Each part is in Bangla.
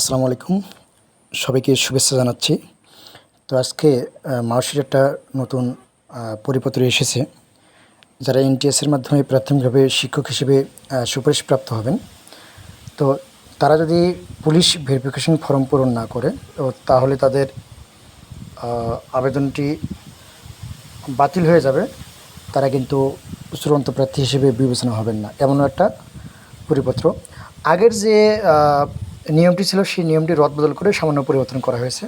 আসসালামু আলাইকুম। সবাইকে শুভেচ্ছা জানাচ্ছি। তো আজকে মার্কশিট একটা নতুন পরিপত্র এসেছে। যারা এনটিএসের মাধ্যমে প্রাথমিকভাবে শিক্ষক হিসেবে আহ, সুপারিশপ্রাপ্ত হবেন। তো তারা যদি পুলিশ ভেরিফিকেশন ফর্ম পূরণ না করে তো তাহলে তাদের আবেদনটি বাতিল হয়ে যাবে। তারা কিন্তু চূড়ান্ত প্রার্থী হিসেবে বিবেচনা হবেন না। এমনও একটা পরিপত্র। আগের যে নিয়মটি ছিল, সেই নিয়মটি রদবদল করে সামান্য পরিবর্তন করা হয়েছে,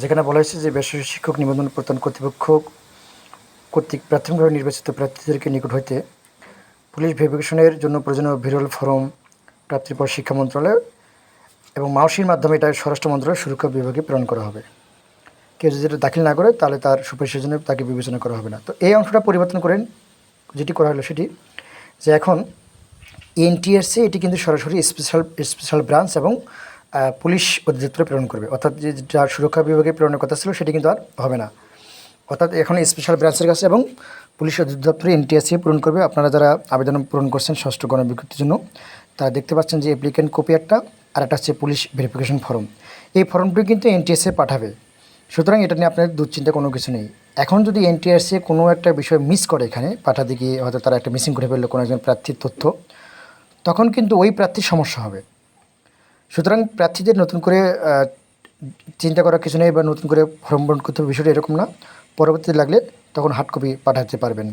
যেখানে বলা হয়েছে যে বেসরকারি শিক্ষক নিবন্ধন প্রদান কর্তৃপক্ষ কর্তৃক প্রাথমিকভাবে নির্বাচিত প্রার্থীদেরকে নিকট হইতে পুলিশ ভেরিফিকেশনের জন্য প্রয়োজনীয় ভিরল ফর্ম প্রাপ্তির পর শিক্ষা মন্ত্রণালয় এবং মাউসির মাধ্যমে এটা স্বরাষ্ট্র মন্ত্রণালয় সুরক্ষা বিভাগে প্রেরণ করা হবে। কেউ যদি এটা দাখিল না করে, তাহলে তার সুপারিশের জন্য তাকে বিবেচনা করা হবে না। তো এই অংশটা পরিবর্তন করেন, যেটি করা হলো সেটি, যে এখন এনটিএসসি এটি কিন্তু সরাসরি স্পেশাল স্পেশাল ব্রাঞ্চ এবং পুলিশ অধিদপ্তরে প্রেরণ করবে। অর্থাৎ যে যার সুরক্ষা বিভাগে প্রেরণের কথা ছিল, সেটি কিন্তু আর হবে না। অর্থাৎ এখন স্পেশাল ব্রাঞ্চের কাছে এবং পুলিশ অধিদপ্তরে এনটিএসসি পূরণ করবে। আপনারা যারা আবেদন পূরণ করছেন ষষ্ঠ গণবিজ্ঞপ্তির জন্য, তারা দেখতে পাচ্ছেন যে অ্যাপ্লিকেন্ট কপি একটা, আর একটা হচ্ছে পুলিশ ভেরিফিকেশন ফর্ম এই ফর্মটি কিন্তু এনটিএসএ পাঠাবে। সুতরাং এটা নিয়ে আপনাদের দুশ্চিন্তা কোনো কিছু নেই। এখন যদি এনটিআরসি কোনো একটা বিষয় মিস করে এখানে, পাঠাতে গিয়ে হয়তো তারা একটা মিসিং করে ফেলল, কোনো একজন প্রার্থীর তথ্য তখন কিন্তু ওই প্রার্থীর সমস্যা হবে। সুতরাং প্রার্থীদের নতুন করে চিন্তা করার কিছু নেই বা নতুন করে ফর্ম পূরণ করতে হবে বিষয়টা এরকম না। পরবর্তীতে লাগলে তখন হার্ড কপি পাঠাতে পারবেন।